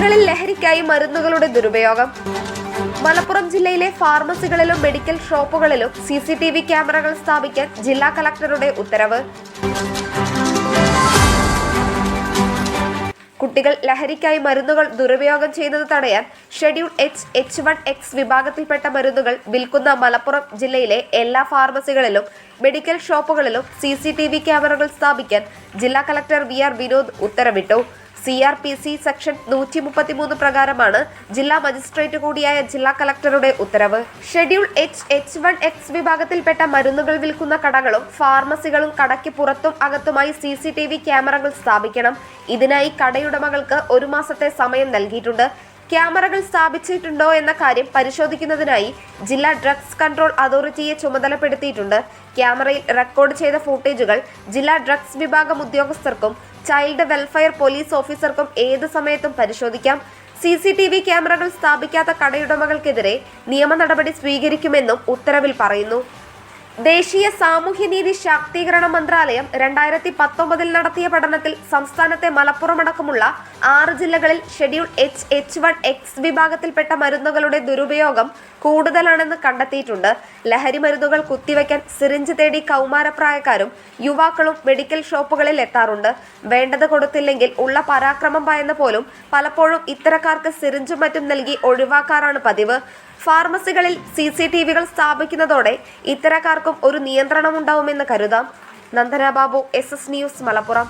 കുട്ടികളിൽ ലഹരിക്കായി മരുന്നുകളുടെ ദുരുപയോഗം. മലപ്പുറം ജില്ലയിലെ ഫാർമസികളിലും മെഡിക്കൽ ഷോപ്പുകളിലും സി സി ടി വി ക്യാമറകൾ സ്ഥാപിക്കാൻ ജില്ലാ കളക്ടറുടെ ഉത്തരവ്. കുട്ടികൾ ലഹരിക്കായി മരുന്നുകൾ ദുരുപയോഗം ചെയ്യുന്നത് തടയാൻ schedule H H one X വിഭാഗത്തിൽപ്പെട്ട മരുന്നുകൾ വിൽക്കുന്ന മലപ്പുറം ജില്ലയിലെ എല്ലാ ഫാർമസികളിലും മെഡിക്കൽ ഷോപ്പുകളിലും സി സി ടി വി ക്യാമറകൾ സ്ഥാപിക്കാൻ ജില്ലാ കളക്ടർ വി ആർ വിനോദ് ഉത്തരവിട്ടു. C R P C section നൂറ്റി മുപ്പത്തിമൂന്ന് പ്രകാരമാണ് ജില്ലാ മജിസ്ട്രേറ്റ് കൂടിയായ ജില്ലാ കളക്ടറുടെ ഉത്തരവ്. Schedule H H one X വിഭാഗത്തിൽപ്പെട്ട മരുന്നുകൾ വിൽക്കുന്ന കടകളും ഫാർമസികളും കടയ്ക്ക് പുറത്തും അകത്തുമായി സി സി ടി വി ക്യാമറകൾ സ്ഥാപിക്കണം. ഇതിനായി കടയുടമകൾക്ക് ഒരു മാസത്തെ സമയം നൽകിയിട്ടുണ്ട്. ക്യാമറകൾ സ്ഥാപിച്ചിട്ടുണ്ടോ എന്ന കാര്യം പരിശോധിക്കുന്നതിനായി ജില്ലാ ഡ്രഗ്സ് കൺട്രോൾ അതോറിറ്റിയെ ചുമതലപ്പെടുത്തിയിട്ടുണ്ട്. ക്യാമറയിൽ റെക്കോർഡ് ചെയ്ത ഫൂട്ടേജുകൾ ജില്ലാ ഡ്രഗ്സ് വിഭാഗം ഉദ്യോഗസ്ഥർക്കും ചൈൽഡ് വെൽഫെയർ പോലീസ് ഓഫീസർക്കും ഏത് സമയത്തും പരിശോധിക്കാം. സി സി ടി വി ക്യാമറകൾ സ്ഥാപിക്കാത്ത കടയുടമകൾക്കെതിരെ നിയമ നടപടി സ്വീകരിക്കുമെന്നും ഉത്തരവിൽ പറയുന്നു. ദേശീയ സാമൂഹ്യനീതി ശാക്തീകരണ മന്ത്രാലയം രണ്ടായിരത്തി പത്തൊമ്പതിൽ നടത്തിയ പഠനത്തിൽ സംസ്ഥാനത്തെ മലപ്പുറമടക്കമുള്ള ആറ് ജില്ലകളിൽ schedule H H one X വിഭാഗത്തിൽപ്പെട്ട മരുന്നുകളുടെ ദുരുപയോഗം കൂടുതലാണെന്ന് കണ്ടെത്തിയിട്ടുണ്ട്. ലഹരി മരുന്നുകൾ കുത്തിവെക്കാൻ സിറിഞ്ച് തേടി കൗമാരപ്രായക്കാരും യുവാക്കളും മെഡിക്കൽ ഷോപ്പുകളിൽ എത്താറുണ്ട്. വേണ്ടത് കൊടുത്തില്ലെങ്കിൽ ഉള്ള പരാക്രമം ഭയന്ന് പോലും പലപ്പോഴും ഇത്തരക്കാർക്ക് സിറിഞ്ചും മറ്റും നൽകി ഒഴിവാക്കാറാണ് പതിവ്. ഫാർമസികളിൽ സി സി ടി വികൾ സ്ഥാപിക്കുന്നതോടെ ഇത്തരക്കാർക്കും ഒരു നിയന്ത്രണമുണ്ടാവുമെന്ന് കരുതാം. Nandana Babu S S news Malappuram.